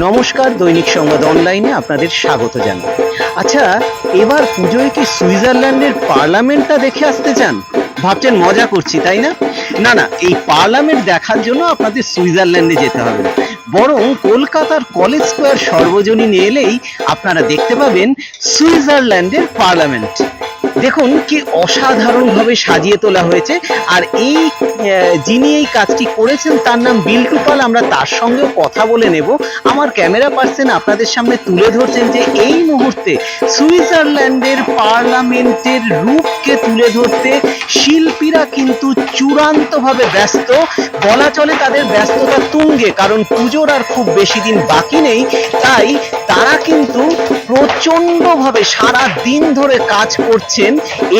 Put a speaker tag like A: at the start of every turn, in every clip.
A: নমস্কার, দৈনিক সংবাদ অনলাইনে আপনাদের স্বাগত জানাই। আচ্ছা এবার পুজোয় কি সুইজারল্যান্ডের পার্লামেন্টটা দেখে আসতে চান? ভাবছেন মজা করছি, তাই না? না না, এই পার্লামেন্ট দেখার জন্য আপনাদের সুইজারল্যান্ডে যেতে হবে বরং কলকাতার কলেজ স্কোয়ার সর্বজনীন এলেই আপনারা দেখতে পাবেন সুইজারল্যান্ডের পার্লামেন্ট। দেখুন কি অসাধারণভাবে সাজিয়ে তোলা হয়েছে। আর এই যিনি এই কাজটি করেছেন, তার নাম বিল্টু পাল আমরা তার সঙ্গেও কথা বলে নেব। আমার ক্যামেরা পার্সন আপনাদের সামনে তুলে ধরছেন যে এই মুহূর্তে সুইজারল্যান্ডের পার্লামেন্টের রূপকে তুলে ধরতে শিল্পীরা কিন্তু চূড়ান্তভাবে ব্যস্ত। বলা চলে তাদের ব্যস্ততা তুঙ্গে, কারণ পুজোর আর খুব বেশি দিন বাকি নেই। তাই তারা কিন্তু প্রচন্ডভাবে সারা দিন ধরে কাজ করছেন।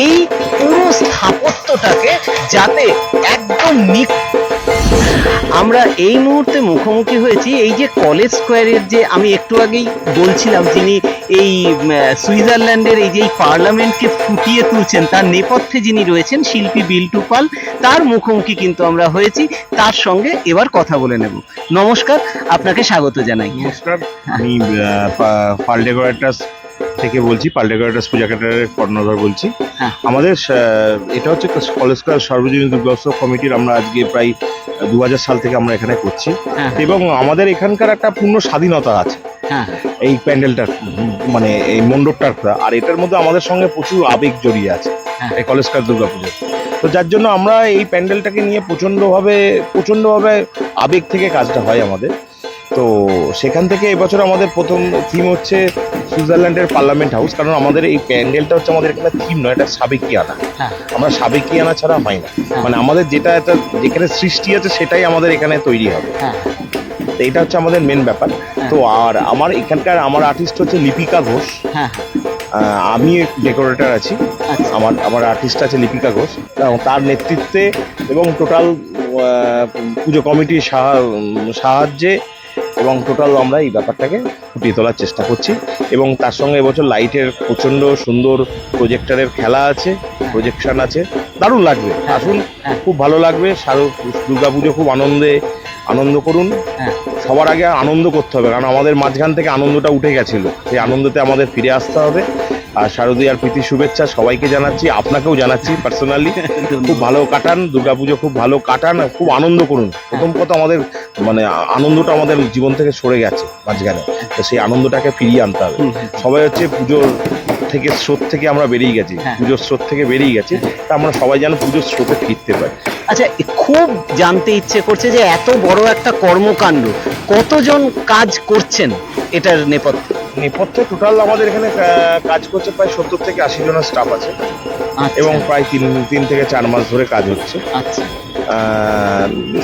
A: এই পুরো স্থাপত্যটাকে যাতে একদম আমরা এই মুহূর্তে মুখোমুখি হয়েছি। এই যে কলেজ স্কোয়ারের যে আমি একটু আগেই বলছিলাম, যিনি এই সুইজারল্যান্ডের এই যে এই পার্লামেন্টকে ফুটিয়ে তুলছেন, তার নেপথ্যে যিনি রয়েছেন শিল্পী বিল্টু পাল তার মুখোমুখি কিন্তু আমরা হয়েছি। তার সঙ্গে এবার কথা বলে নেব। নমস্কার, আপনাকে স্বাগত জানাই।
B: নমস্কার, আমি পাল ডেকোরেটার্স থেকে বলছি পাল ডেকোরেটার্স পূজা ক্যাটারের কর্ণধর বলছি।
A: হ্যাঁ।
B: আমাদের এটা হচ্ছে কলেজ ক্লাস সর্বজনীন দুর্গোৎসব কমিটির আমরা আজকে প্রায় দু হাজার সাল থেকে আমরা এখানে করছি।
A: হ্যাঁ।
B: এবং আমাদের এখানকার একটা পূর্ণ স্বাধীনতা আছে।
A: হ্যাঁ।
B: এই প্যান্ডেলটার মানে এই মণ্ডপটার আর এটার মধ্যে আমাদের সঙ্গে প্রচুর আবেগ জড়িয়ে আছে। এই কলেজ ক্লাস দুর্গাপুজো তো যার জন্য আমরা এই প্যান্ডেলটাকে নিয়ে প্রচণ্ডভাবে প্রচণ্ডভাবে আবেগ থেকে কাজটা হয় আমাদের। তো সেখান থেকে এবছর আমাদের প্রথম থিম হচ্ছে সুইজারল্যান্ডের পার্লামেন্ট হাউস কারণ আমাদের এই প্যান্ডেলটা হচ্ছে আমাদের এখানে থিম নয় এটা সাবেকিয়ানা।
A: হ্যাঁ।
B: আমরা সাবেকিয়ানা ছাড়া হয় না। মানে আমাদের যেটা একটা যেখানে সৃষ্টি আছে সেটাই আমাদের এখানে তৈরি হবে।
A: হ্যাঁ।
B: তো এটা হচ্ছে আমাদের মেন ব্যাপার। তো আর আমার এখানকার আমার আর্টিস্ট হচ্ছে লিপিকা ঘোষ।
A: হ্যাঁ।
B: আমি ডেকোরেটর আছি।
A: আচ্ছা।
B: আমার আমার আর্টিস্ট আছে লিপিকা ঘোষ। এবং তার নেতৃত্বে এবং টোটাল পুজো কমিটির সাহা- সাহায্যে এবং টোটাল আমরা এই ব্যাপারটাকে ফুটিয়ে তোলার চেষ্টা করছি এবং তার সঙ্গে এবছর লাইটের প্রচণ্ড সুন্দর প্রজেক্টরের খেলা আছে প্রজেকশন আছে। দারুণ লাগবে। আসুন
A: হ্যাঁ।
B: খুব ভালো লাগবে। শারদ দুর্গাপুজো খুব আনন্দে আনন্দ করুন।
A: হ্যাঁ।
B: সবার আগে আনন্দ করতে হবে কারণ আমাদের মাঝখান থেকে আনন্দটা উঠে গেছিল। সেই আনন্দতে আমাদের ফিরে আসতে হবে। আর শারদীয়ার প্রীতি শুভেচ্ছা সবাইকে জানাচ্ছি আপনাকেও জানাচ্ছি পার্সোনালি খুব ভালো কাটান দুর্গাপুজো খুব ভালো কাটান খুব আনন্দ করুন। প্রথম কথা আমাদের মানে আনন্দটা আমাদের জীবন থেকে সরে গেছে মাঝখানে। তো সেই আনন্দটাকে ফিরিয়ে আনতে হবে। সবাই হচ্ছে পুজোর থেকে স্রোত থেকে আমরা বেরিয়ে গেছি।
A: হ্যাঁ।
B: পুজোর স্রোত থেকে বেরিয়ে গেছি। তা আমরা সবাই যেন পুজোর স্রোতে ফিরতে পারি।
A: আচ্ছা খুব জানতে ইচ্ছে করছে যে এত বড় একটা কর্মকাণ্ড কতজন কাজ করছেন এটার নেপথ্যে?
B: নেপথ্যে টোটাল আমাদের এখানে কাজ করছে প্রায় সত্তর থেকে আশি জনের স্টাফ আছে। এবং প্রায় তিন তিন থেকে চার মাস ধরে কাজ হচ্ছে।
A: আচ্ছা।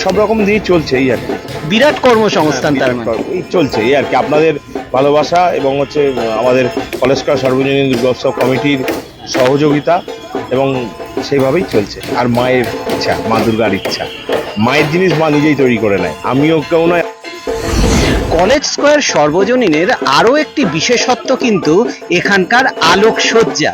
B: সব রকম দিয়েই চলছে এই আর কি।
A: বিরাট কর্মসংস্থান তার মানে।
B: এই চলছে এই আর কি। আপনাদের ভালোবাসা এবং হচ্ছে আমাদের কলেজ ক্লাস সর্বজনীন দুর্গোৎসব কমিটির সহযোগিতা এবং সেইভাবেই চলছে। আর মায়ের ইচ্ছা মা দুর্গার ইচ্ছা। মায়ের জিনিস মা নিজেই তৈরি করে নেয়। আমিও কেউ নয়
A: কলেজ স্কোয়ার সর্বজনীনের আরও একটি বিশেষত্ব কিন্তু এখানকার আলোকসজ্জা।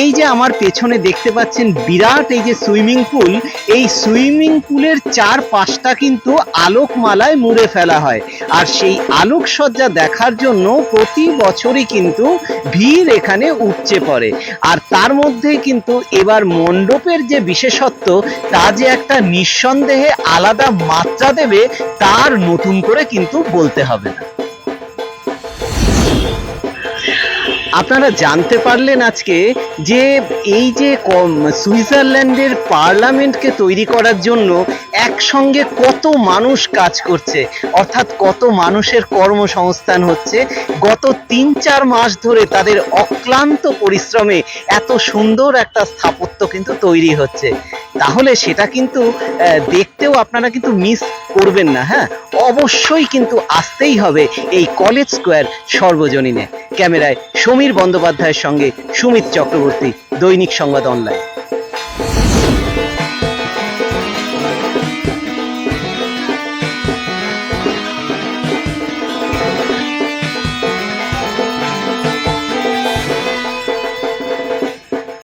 A: এই যে আমার পেছনে দেখতে পাচ্ছেন বিরাট এই যে সুইমিং পুল, এই সুইমিং পুলের চার পাশটা কিন্তু আলোকমালায় মুড়ে ফেলা হয়। আর সেই আলোকসজ্জা দেখার জন্য প্রতি বছরই কিন্তু ভিড় এখানে উপচে পড়ে। আর তার মধ্যেই কিন্তু এবার মণ্ডপের যে বিশেষত্ব, তা যে একটা নিঃসন্দেহে আলাদা মাত্রা দেবে, তার নতুন করে কিন্তু বলতে হবে। না আপনারা জানতে পারলেন আজকে যে এই যে সুইজারল্যান্ডের পার্লামেন্টকে তৈরি করার জন্য একসঙ্গে কত মানুষ কাজ করছে, অর্থাৎ কত মানুষের কর্মসংস্থান হচ্ছে, গত তিন চার মাস ধরে তাদের অক্লান্ত পরিশ্রমে এত সুন্দর একটা স্থাপত্য কিন্তু তৈরি হচ্ছে। তাহলে সেটা কিন্তু দেখতেও আপনারা কিন্তু মিস করবেন না হ্যাঁ? অবশ্যই কিন্তু আসতেই হবে এই কলেজ স্কোয়ার সর্বজনীনে। ক্যামেরায় সমীর বন্দ্যোপাধ্যায়ের সঙ্গে সুমিত চক্রবর্তী, দৈনিক সংবাদ অনলাইন